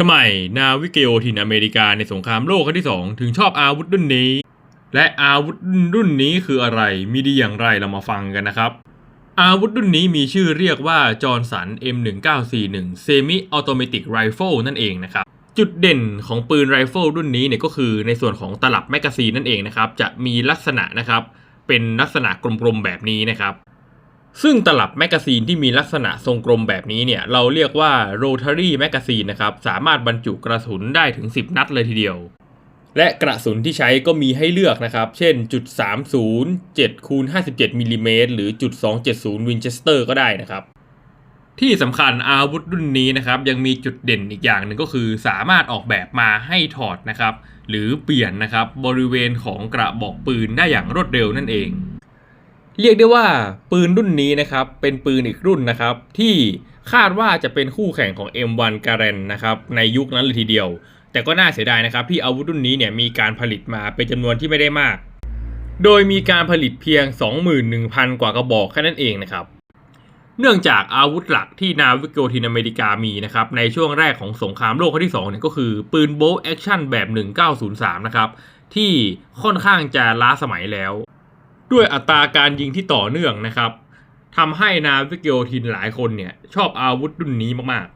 ทำไมนาวิกโยธินอเมริกาในสงครามโลกครั้งที่ 2 ถึงชอบอาวุธรุ่นนี้ และอาวุธรุ่นนี้คืออะไรมีดีอย่างไรเรามาฟังกันนะครับ อาวุธรุ่นนี้มีชื่อเรียกว่าจอร์นสัน M1941 Semi Automatic Rifle นั่นเองนะครับ จุดเด่นของปืนไรเฟิลรุ่นนี้เนี่ยก็คือในส่วนของตลับแมกกาซีนนั่นเองนะครับ จะมีลักษณะนะครับ เป็นลักษณะกลมๆแบบนี้นะครับ ซึ่งตลับแมกกาซีนที่มีลักษณะทรงกลมแบบนี้เนี่ย เราเรียกว่า rotary magazine นะครับ สามารถบรรจุกระสุนได้ถึง 10 นัดเลยทีเดียว และกระสุนที่ใช้ก็มีให้เลือกนะครับ เช่นจุด30 7คูณ57มิลลิเมตรหรือจุด270 Winchester ก็ได้นะครับ ที่สำคัญอาวุธรุ่นนี้นะครับ ยังมีจุดเด่นอีกอย่างหนึ่งก็คือ สามารถออกแบบมาให้ถอดนะครับ หรือเปลี่ยนนะครับบริเวณของกระบอกปืนได้อย่างรวดเร็วนั่นเอง เรียกได้ว่าปืนรุ่นนี้นะครับเป็นปืนอีกรุ่นนะครับที่คาดว่าจะเป็นคู่แข่งของ M1 Garand นะครับในยุคนั้นเลยทีเดียว แต่ก็น่าเสียดายนะครับที่อาวุธรุ่นนี้เนี่ยมีการผลิตมาเป็นจำนวนที่ไม่ได้มาก โดยมีการผลิตเพียง 21,000 กว่ากระบอกแค่นั้นเองนะครับเนื่องจากอาวุธหลักที่นาวิกโยธินอเมริกามีนะครับในช่วงแรกของสงครามโลกครั้งที่2เนี่ยก็คือปืนโบว์แอคชั่นแบบ 1903 นะครับที่ค่อนข้างจะล้าสมัยแล้ว ด้วยอัตราการยิงที่ต่อเนื่องนะครับทำให้นาวิกโยธินหลายคนเนี่ยชอบอาวุธรุ่นนี้มาก